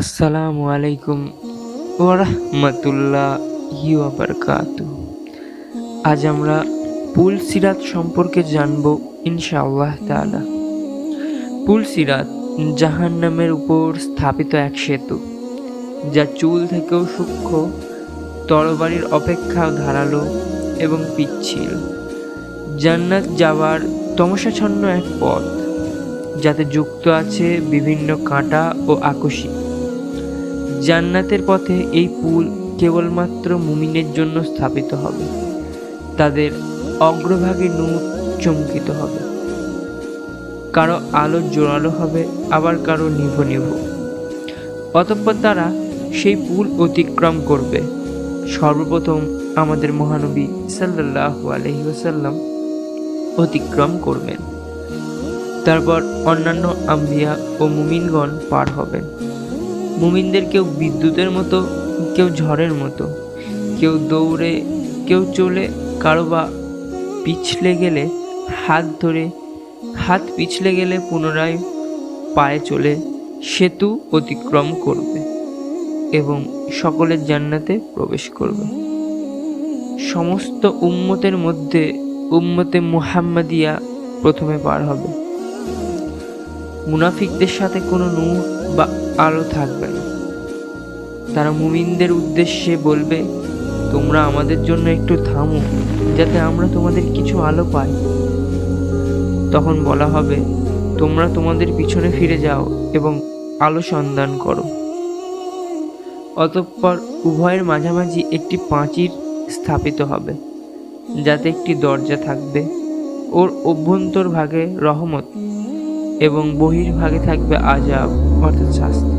আসসালামু আলাইকুম ওরহমতুল্লাহ বারকাতু আজ আমরা পুল সিরাত সম্পর্কে জানব ইনশাআল্লাহ তাআলা। পুল সিরাত জাহান্নামের উপর স্থাপিত এক সেতু, যা চুল থেকেও সূক্ষ্ম, তরবারির অপেক্ষা ধারালো এবং পিচ্ছিল। জান্নাত যাওয়ার তমসাচ্ছন্ন এক পথ, যাতে যুক্ত আছে বিভিন্ন কাঁটা ও আকশি জান্নাতের পথে এই পুল কেবলমাত্র মুমিনের জন্য স্থাপিত হবে। তাদের অগ্রভাগে নূর চমকিত হবে। কারও আলো জোরালো হবে, আবার কারও নিভ নিভ। অতঃপর তারা সেই পুল অতিক্রম করবে। সর্বপ্রথম আমাদের মহানবী সাল্লাহ আলহি ওসাল্লাম অতিক্রম করবেন। তারপর অন্যান্য আম্বিয়া ও মুমিনগণ পার হবেন। মুমিনদের কেউ বিদ্যুতের মতো, কেউ ঝড়ের মতো। কেউ দৌড়ে, কেউ চলে, কারও বা পিছলে গেলে হাত ধরে, হাত পিছলে গেলে পুনরায় পায়ে চলে সেতু অতিক্রম করবে এবং সকলের জান্নাতে প্রবেশ করবে। সমস্ত উম্মতের মধ্যে উম্মতে মুহাম্মাদিয়া প্রথমে পার হবে। মুনাফিকদের সাথে কোনো নূর বা আলো থাকবে না। তারা মুমিনদের উদ্দেশ্যে বলবে, তোমরা আমাদের জন্য একটু থামো, যাতে আমরা তোমাদের কিছু আলো পাই। তখন বলা হবে, তোমরা তোমাদের পিছনে ফিরে যাও এবং আলো সন্ধান করো। অতঃপর উভয়ের মাঝামাঝি একটি পাঁচির স্থাপিত হবে, যাতে একটি দরজা থাকবে। ওর অভ্যন্তর ভাগে রহমত এবং বহির্ভাগে থাকবে আজাব অর্থাৎ শাস্তি।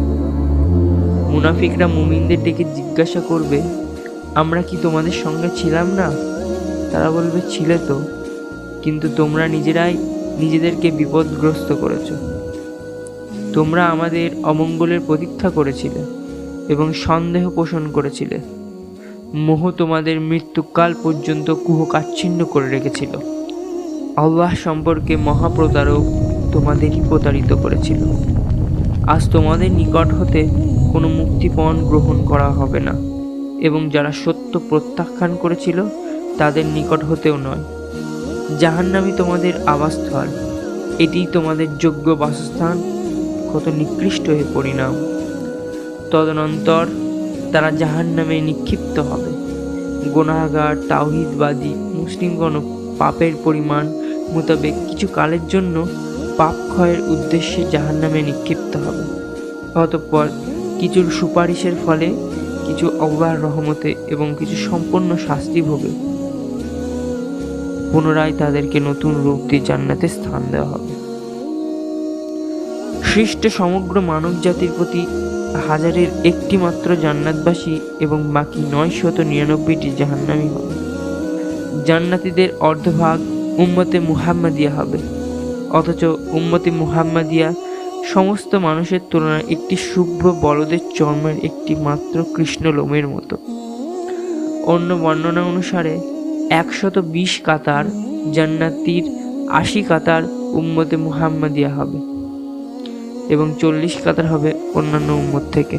মুনাফিকরা মুমিনদের ডেকে জিজ্ঞাসা করবে, আমরা কি তোমাদের সঙ্গে ছিলাম না? তারা বলবে, ছিলে তো, কিন্তু তোমরা নিজেরাই নিজেদেরকে বিপদগ্রস্ত করেছ। তোমরা আমাদের অমঙ্গলের প্রতীক্ষা করেছিলে এবং সন্দেহ পোষণ করেছিলে। মোহ তোমাদের মৃত্যুকাল পর্যন্ত কুহকাচ্ছিন্ন করে রেখেছিল। আল্লাহ সম্পর্কে মহাপ্রতারক তোমাদেরই প্রতারিত করেছিল। আজ তোমাদের নিকট হতে কোনো মুক্তিপণ গ্রহণ করা হবে না, এবং যারা সত্য প্রত্যাখ্যান করেছিল, তাদের নিকট হতেও নয়। জাহান্নামি তোমাদের আবাসস্থল এটি তোমাদের যোগ্য বাসস্থান, কত নিকৃষ্ট হয়ে পরিণাম। তদনন্তর তারা জাহান্নামে নিক্ষিপ্ত হবে। গোনাগার তাওহিদবাদী, মুসলিমগণ পাপের পরিমাণ মোতাবেক কিছু কালের জন্য পাপ ক্ষয়ের উদ্দেশ্যে জাহান্নামে নিক্ষিপ্ত হবে। অতঃপর কিছু সুপারিশের ফলে কিছু অবার রহমতে এবং কিছু সম্পূর্ণ শাস্তি ভোগে। পুনরায় তাদেরকে নতুন রূপ দিয়ে জান্নাতে স্থান দেওয়া হবে। সৃষ্ট সমগ্র মানব জাতির প্রতি হাজারের একটি মাত্র জান্নাতবাসী এবং বাকি নয় শত নিরানব্বইটি জাহান্নামি হবে। জান্নাতিদের অর্ধভাগ উম্মতে মুহাম্মাদিয়া হবে। অথচ উম্মতে মুহাম্মাদিয়া সমস্ত মানুষের তুলনায় একটি শুভ্র বলদের চর্মের একটি মাত্র কৃষ্ণ লোমের মতো। অন্য বর্ণনা অনুসারে একশত বিশ কাতার জান্নাতির আশি কাতার উম্মতে মুহাম্মাদিয়া হবে এবং চল্লিশ কাতার হবে অন্যান্য উম্মত থেকে।